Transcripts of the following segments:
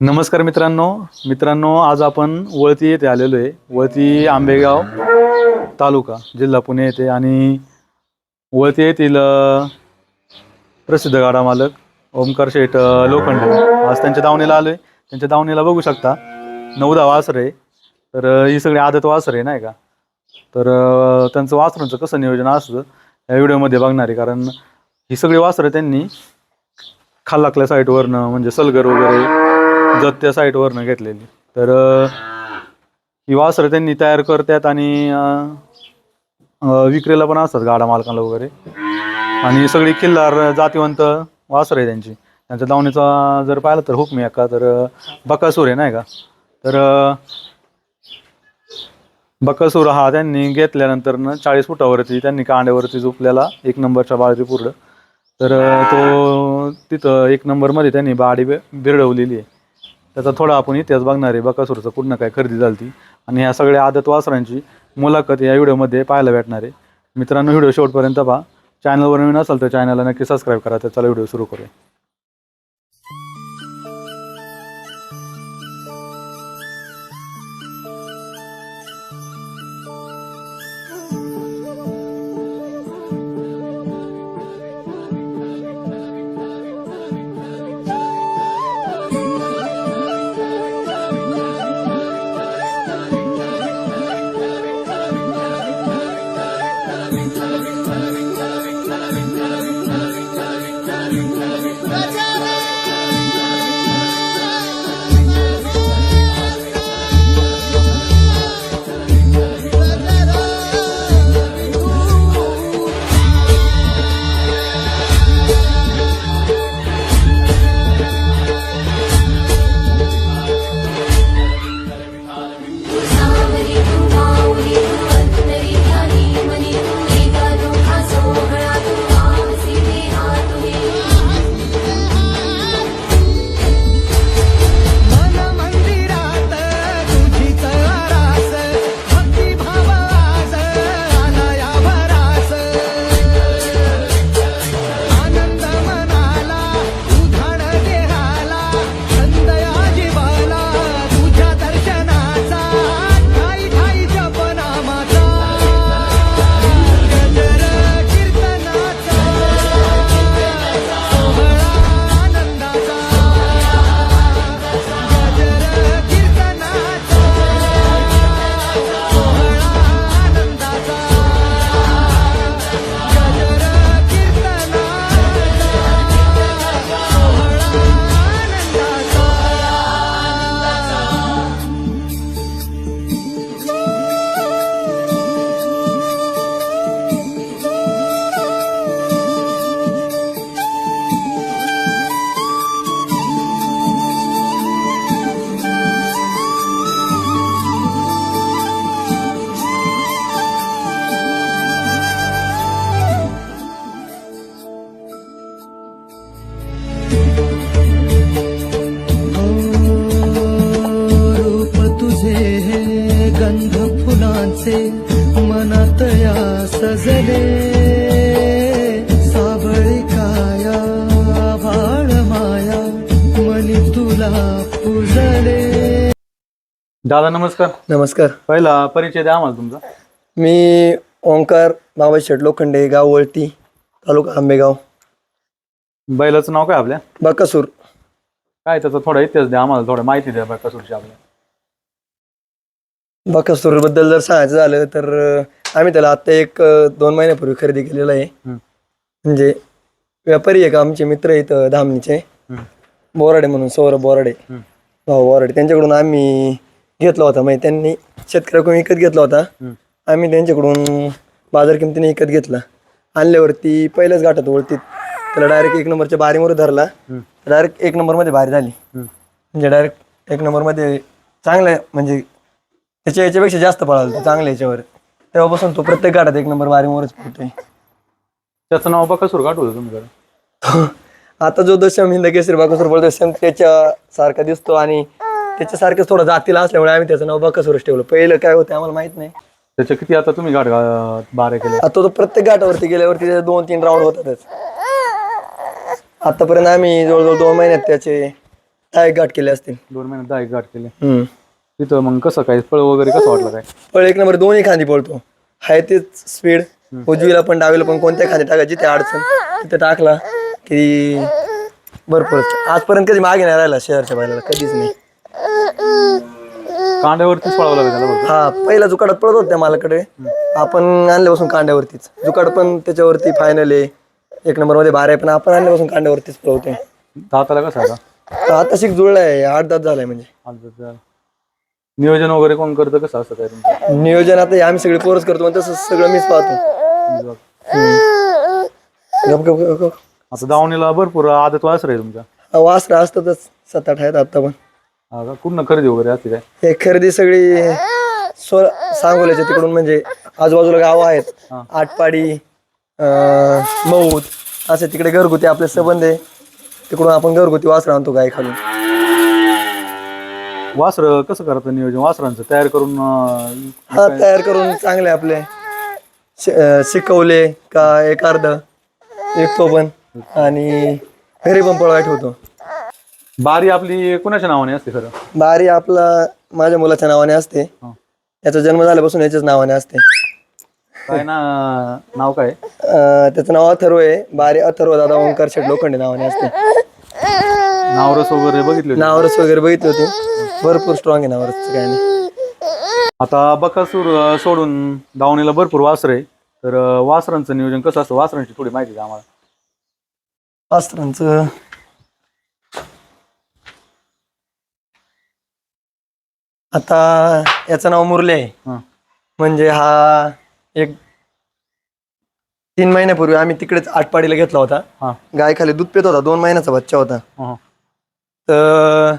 नमस्कार मित्रांनो. मित्रांनो आज आपण वळती येथे आलेलो आहे. वळती आंबेगाव तालुका जिल्हा पुणे येथे आणि वळती येथील प्रसिद्ध गाडा मालक ओमकार शेठ लोखंडे. आज त्यांच्या दावणीला आलो आहे त्यांच्या दावणीला बघू शकता. नऊदा वासर आहे. तर ही सगळी आदत वासर आहे नाही का? तर त्यांचं वासरांचं कसं नियोजन असतं या व्हिडिओमध्ये बघणार आहे. कारण ही सगळी वासरं त्यांनी खालाकल्या साईटवरनं म्हणजे सलगर वगैरे जत त्या साईटवरनं घेतलेली. तर ही वासरं त्यांनी तयार करतात आणि विक्रेला पण असतात गाडा मालकाला वगैरे. आणि सगळी किल्लार जातीवंत वासर आहे त्यांची. त्यांच्या दावणीचा जर पाहिलं तर हुकमी आहे का? तर बकासूर आहे नाही का? तर बकासूर हा त्यांनी घेतल्यानंतर चाळीस फुटावरती त्यांनी कांड्यावरती झोपलेला एक नंबरच्या बाळरी पूर्ण तर तो तिथं एक नंबरमध्ये त्यांनी बाडी बिरडवलेली आहे. त्याचा थोडा आपण इतिहास बघणार आहे. बकासूरचं पूर्ण काय खरेदी झाली ती. आणि ह्या सगळ्या आदत वासरांची मुलाखत या व्हिडिओमध्ये पाहायला भेटणार आहे. मित्रांनो व्हिडिओ शेवटपर्यंत पहा. चॅनलवर नवीन असाल तर चॅनलला नक्की सबस्क्राईब करा. तर चला व्हिडिओ सुरू करूया. रूप तुझे हे गंध फुलांचे मनात या सजले। सावळी काया भाळ माया मनी तुला पूजले। दादा नमस्कार. नमस्कार. पहिला परिचय द्या आम्हाला तुमचा. मी ओंकार बाबा शेट लोखंडे गाव वळती तालुका आंबेगाव. बैलाचं नाव काय आपल्या? बकासूर. काय त्याचा थोडा इतिहास द्या आम्हाला थोडं माहिती द्या बकासूरची आपल्या. बकासूरबद्दल जर सांगायचं झालं तर अं, आम्ही त्याला आता एक अं, दोन महिन्यापूर्वी खरेदी केलेलं आहे. हम्म. म्हणजे व्यापारी आहे का आमचे मित्र आहेत अं, धामणीचे. बोराडे म्हणून सौरभ बोराडे. हम्म. भाऊ बोराडे. त्यांच्याकडून आम्ही घेतला होता म्हणजे त्यांनी शेतकऱ्याकडून विकत घेतला होता. हम्म. आम्ही त्यांच्याकडून बाजार किमतीने विकत घेतला. आणल्यावरती पहिल्याच गाठात वळतीत. त्याला डायरेक्ट एक नंबरच्या बारीवर धरला. डायरेक्ट एक नंबरमध्ये बारी झाली. म्हणजे डायरेक्ट एक नंबरमध्ये चांगलं म्हणजे त्याच्या याच्यापेक्षा जास्त पळाला तो चांगल्या याच्यावर. तेव्हापासून तो प्रत्येक गाठात एक नंबर बारीवरच पळतोय त्याचं नाव बकासूर काढू होतं तुमच्याकडे. आता जो दशम हिंद केसरी बाकासूर बोलतो सेम त्याच्या सारखा दिसतो आणि त्याच्यासारखंच थोडं जातीला असल्यामुळे आम्ही त्याचं नाव बकासूरच ठेवलं. पहिलं काय होतं आम्हाला माहीत नाही. त्याचे किती आता तुम्ही गाठ बारे केले आता तो प्रत्येक घाटावरती गेल्यावरती दोन तीन राऊंड होतातच. आतापर्यंत आम्ही जवळजवळ दोन महिन्यात त्याचे दहा एक गाठ केले असतील. दोन महिन्यात दहा एक गाठ केले. हम्म. तिथं मग कसं काय? फळ वगैरे कसं वाटलं काय? पळ एक नंबर दोन्ही खांदी पळतो. हाय तेच स्पीड उजवीला पण डावीला पण कोणत्या खांदी टाकायची ते अडचण. तिथे टाकला की भरपूर. आजपर्यंत कधी मागे नाही राहिला शहरच्या बाहेर कधीच नाही. कांड्यावरतीच पळावं लागेल त्याला बघ. हा पहिला जुकाडात पळत होत्या मालाकडे आपण आणल्यापासून कांड्यावरतीच. जुकाड पण त्याच्यावरती फायनल आहे. एक नंबरमध्ये बारा आहे पण आपण आणल्यापासून कांड्यावरतीच पळवतोय. दाताला कसं आहे आता? आता शिक जुळलाय आठ दात झालाय म्हणजे. नियोजन वगैरे कोण करतं? कसं असतं काय तुमचं? नियोजन आता हे आम्ही सगळे पोरच करतो पण तसं सगळं मीच पाहतो. गप गप गप गप. आता दावणीला भरपूर आदत वासर आहे तुमच्या. हा, वासरं असतातच सात आठ आहेत आता पण. हा का? कुठनं खरेदी वगैरे असते काय? हे खरेदी सगळी सो सांगोल्याच्या तिकडून म्हणजे आजूबाजूला गावं आहेत. आटपाडी अं, मऊद असे तिकडे घरगुती आपले संबंध आहे. तिकडून आपण घरगुती वासरं आणतो गाय खालून. वासर कसं करतं नियोजन? वासरांचं तयार करून अं, हा तयार करून चांगले आपले. शि- अं, शिकवले का एक अर्ध विकतो पण. आणि घरी पण पळवाय ठेवतो. बारी आपली कुणाच्या नावाने असते खरं? बारी आपला माझ्या मुलाच्या नावाने असते. हा. याचा जन्म झाल्यापासून याच्याच नावाने असते. काय ना नाव काय? अं, त्याचं नाव अथर्व आहे. बारी अथर्व दादा ओंकार शेठ लोखंडे नावाने असते. नावरस वगैरे बघितले? नावरस वगैरे बघितले होते. भरपूर स्ट्रॉंग आहे नावरस काय नाही. आता बकासूर अं, सोडून दावणीला भरपूर वासर आहे. तर अं, वासरांचं नियोजन कसं असतं? वासरांची थोडी माहिती द्या आम्हाला. अस्त्रांचं आता याचं नाव मुरले आहे. हां. म्हणजे हा एक तीन महिन्यापूर्वी आम्ही तिकडेच आटपाडीला घेतला होता. हां. गाय खाली दूध पित होता दोन महिन्याचा बच्चा होता. हां. तर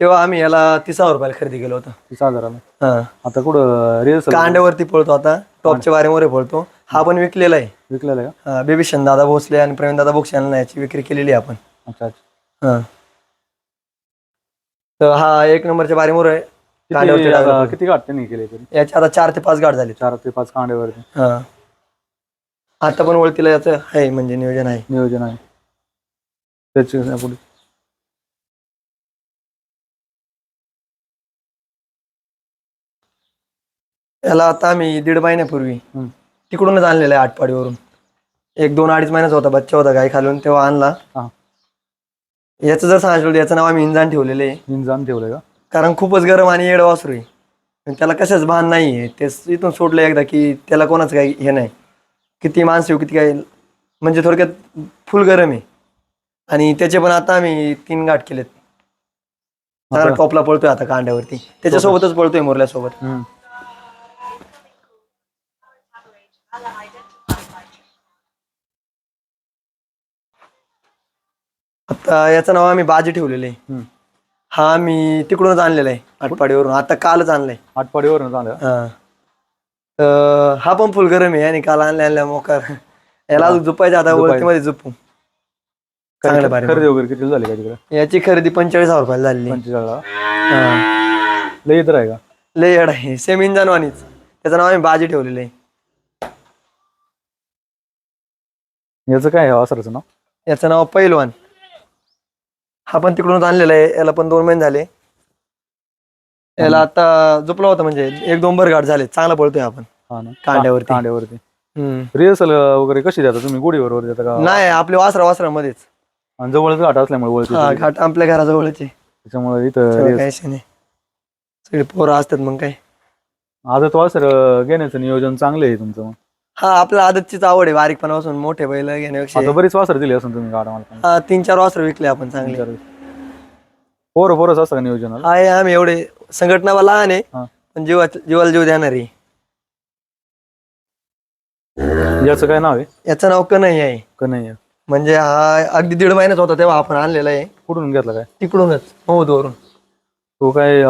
तेव्हा आम्ही याला तिसावर रुपयाला खरेदी केलं होतं. तीस हजाराला? हा. आता कुठं रिल्स कांड्यावरती पळतो आता टॉपच्या वारेमध्ये पळतो. हा पण विकलेला आहे. विकलेला आहे का? हा, बेबीशन दादा भोसले आणि प्रवीण दादा भोसले यांना याची विक्री केलेली आहे आपण. अच्छा अच्छा. हा. तर हा एक नंबरच्या बारीमोर आहे. कांड्यावरती किती त्यांनी केले तरी? याच्या आता चार ते पाच गाठ झाले. चार ते पाच कांड्यावरती. हा. आता पण वळतीला याचं आहे म्हणजे नियोजन आहे. नियोजन आहे. त्याची पुढे. याला आता आम्ही दीड महिन्यापूर्वी हम्म. तिकडूनच आणलेलं आहे आटपाडीवरून. एक दोन अडीच महिन्याचा होता बच्चा होता गाय खालून तेव्हा आणला. हा. याचं जर सांगितलं याचं नाव आम्ही इंजान ठेवलेलं आहे. इंजान ठेवलंय का? कारण खूपच गरम आणि येड वासरू आहे. आणि त्याला कशाच भान नाही आहे. ते इथून सोडलं एकदा की त्याला कोणाचं काही हे नाही. किती माणसं येऊ किती काय म्हणजे थोडक्यात फुल गरम आहे. आणि त्याचे पण आता आम्ही तीन गाठ केलेत. चांगला टॉपला पळतोय आता कांड्यावरती. त्याच्यासोबतच पळतोय मोरल्यासोबत. आता याचं नाव आम्ही बाजी ठेवलेलं. हा आम्ही तिकडूनच आणलेला आहे आटपाडीवरून. आता कालच आणलाय. आटपाडीवर झालं का? हा. तर हा पण फुल गरम आहे आणि काल आणल्या आणल्या मोकार. याला अजून झुपायचं आता वळतीमध्ये झुपू चांगलं भारी खरेदी वगैरे किती झाली का तिकडे? याची खरेदी पंचेचाळीस हजार रुपयाला झाली पंचेचाळीस. लई इथं आहे का? लय येड आहे. सेम इंजानवानीच त्याचं नाव आम्ही बाजी ठेवलेलं आहे. याचं काय आहे वासराचं नाव? याचं नाव पैलवान. हा पण तिकडूनच आणलेला आहे. याला पण दोन महिने झाले. याला आता झोपला होता म्हणजे एक दोन भरघाट झाले. चांगला पळतोय आपण. हा ना. कांड्यावरती. कांड्यावरती. हम्म. रिहर्सल वगैरे कशी देता तुम्ही? गुढीवर वगैरे देता का? नाही आपले वासरा वासरामध्येच. आणि जवळच घाट असल्यामुळे वळती हा घाट आपल्या घराजवळच. आहे त्याच्यामुळे इथं rehearsal- नाही. सगळे पोरं असतात मग काय. आदत वासर घेण्याचं नियोजन चांगलं आहे तुमचं मग. हा आपल्या आदतचीच आवड आहे बारीकपणापासून मोठे बैल घेण्यापेक्षा. बरीच वासर दिली असून तुम्ही गाडा मला हा तीन चार वासर विकले आपण चांगले. पोरं पोरच असतं का नियोजनाला? आहे आम्ही एवढे. संघटना लहान आहे हा. पण जीवा जीवाला जीव देणारी याचं काय नाव आहे? याचं नाव कन्हैया आहे. का नाही? म्हणजे हा अगदी दीड महिन्याचा होता तेव्हा आपण आणलेला आहे. कुठून घेतला काय? तिकडूनच मऊदवरून तो काय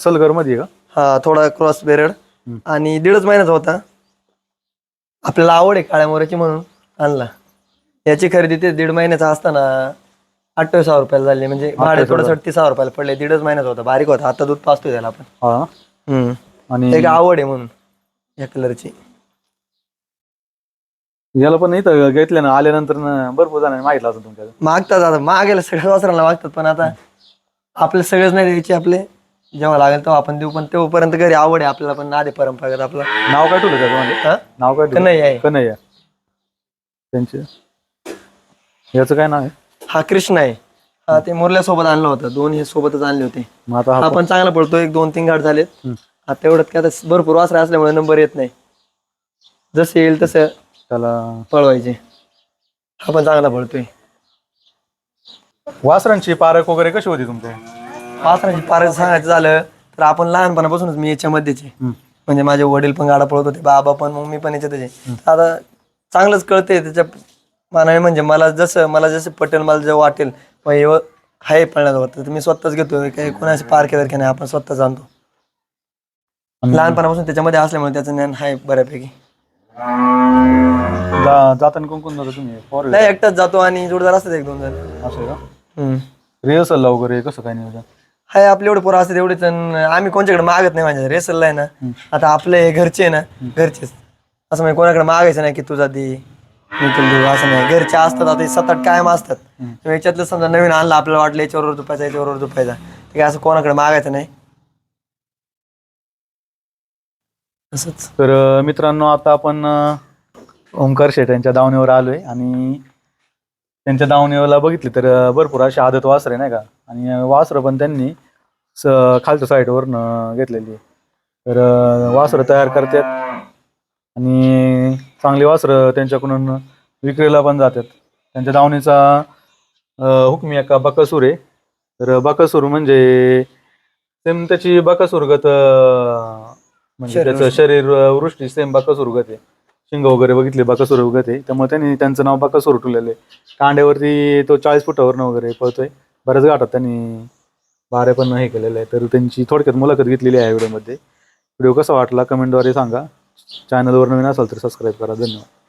सलगरमध्ये का? हा थोडा क्रॉस बेरड. आणि दीडच महिन्याचा होता. आपल्याला आवड आहे काळ्या मोराची म्हणून आणला. याची खरेदी ते दीड महिन्याचा असताना अठ्ठावीस हजार रुपयाला झाली. म्हणजे भाडे थोडं तीस हजार रुपयाला पडले. दीडच महिन्याचा होता. बारीक होता. आता दूध पाचतोय त्याला आपण. हा. हम्म. आणि एक आवड आहे म्हणून या कलरची. याला पण इथं घेतल्या ना. आल्यानंतर ना भरपूर जणांनी मागितलं असं तुमच्याकडे. मागतात आता. मागायला सगळ्या वासरांना मागतात. पण आता आपले सगळेच नाही द्यायचे आपले. जेव्हा लागेल तेव्हा आपण देऊ पण तेव्हापर्यंत घरी आवड आहे आपल्याला पण नादे परंपरागत आपलं. नाव काय ठेवलं त्याच्यामध्ये? हा? नाव काय ठेवलं? कन्हैया आहे. कन्हैया. त्यांचे? याचं काय नाव आहे? हा कृष्ण आहे. हा ते मुरल्यासोबत आणलं होतं. दोन हे सोबतच आणले होते. मग आता हा हा पण चांगला पडतो एक दोन तीन गाठ झालेत. हम्म. आता एवढ्यात काय आता भरपूर वासरे असल्यामुळे नंबर येत नाही. जसं येईल तसं त्याला पळवायचे. हा पण चांगला पडतोय वासरांची पारख वगैरे कशी होती तुमच्या वासराची पारख सांगायचं झालं तर आपण लहानपणापासूनच मी याच्यामध्येच. आहे. म्हणजे माझे वडील पण गाडा पळत होते बाबा पण मग मी पण याच्यातच आहे. आता चांगलंच कळतंय त्याच्या मानाने म्हणजे मला जसं मला जसं पटेल मला जेव्हा वाटेल आहे पळण्याचं तर मी स्वतःच घेतो काही कोणाचे पार केलं की नाही आपण स्वतः जाणतो लहानपणापासून त्याच्यामध्ये असल्यामुळे त्याचं ज्ञान आहे बऱ्यापैकी. जा- जाताना कोण कोण जाता तुम्ही? नाही एकटाच जातो आणि जोडदार असतात एक दोन जण. असं का. रिहर्सलला वगैरे कसं काय नियोजन? हाय आपले एवढे पोरं असतात एवढेच. अन आम्ही कोणच्याकडे मागत नाही म्हणजे रेसलला आहे ना. आता आपले हे घरचे आहे ना घरचेच. असं म्हणजे कोणाकडे मागायचं नाही की तुझा दे मी तुला देऊ असं नाही. घरचे असतात आता सात आठ कायम असतात. याच्यातलं समजा नवीन आणलं आपल्याला वाटलं याच्यावर दुपायचा याच्यावर दुपायचा ते काय असं कोणाकडे मागायचं नाही. असंच. तर मित्रांनो आता आपण अं, ओंकार शेट यांच्या दावणीवर आलोय आणि त्यांच्या दावणीला बघितले तर अं, भरपूर अशी आदत वासरे नाही का? आणि वासरं पण त्यांनी स- खालच्या साईडवरनं घेतलेली आहे. तर अं, वासरं तयार करतात. आणि चांगली वासरं त्यांच्याकडून विक्रीला पण जातात. त्यांच्या दावणीचा अं, हुकमी एका बकासूर आहे. तर बकासूर म्हणजे सेम त्याची बकासूरगत अं, म्हणजे शरीर त्याचं शरीर अं, वृष्टी सेम बकासूरगत आहे. शिंग वगैरे बघितले बकासूरगत आहे. त्यामुळे त्यांनी त्यांचं नाव बकासूर ठेवलेलं आहे. कांड्यावरती तो चाळीस फुटावरनं वगैरे पळतोय. बऱ्याच गाठात त्यांनी बारे पण हे केलेलं आहे तर त्यांची थोडक्यात मुलाखत घेतलेली आहे व्हिडिओमध्ये. व्हिडिओ कसा वाटला कमेंटद्वारे सांगा. चॅनलवर नवीन असाल तर सबस्क्राईब करा. धन्यवाद.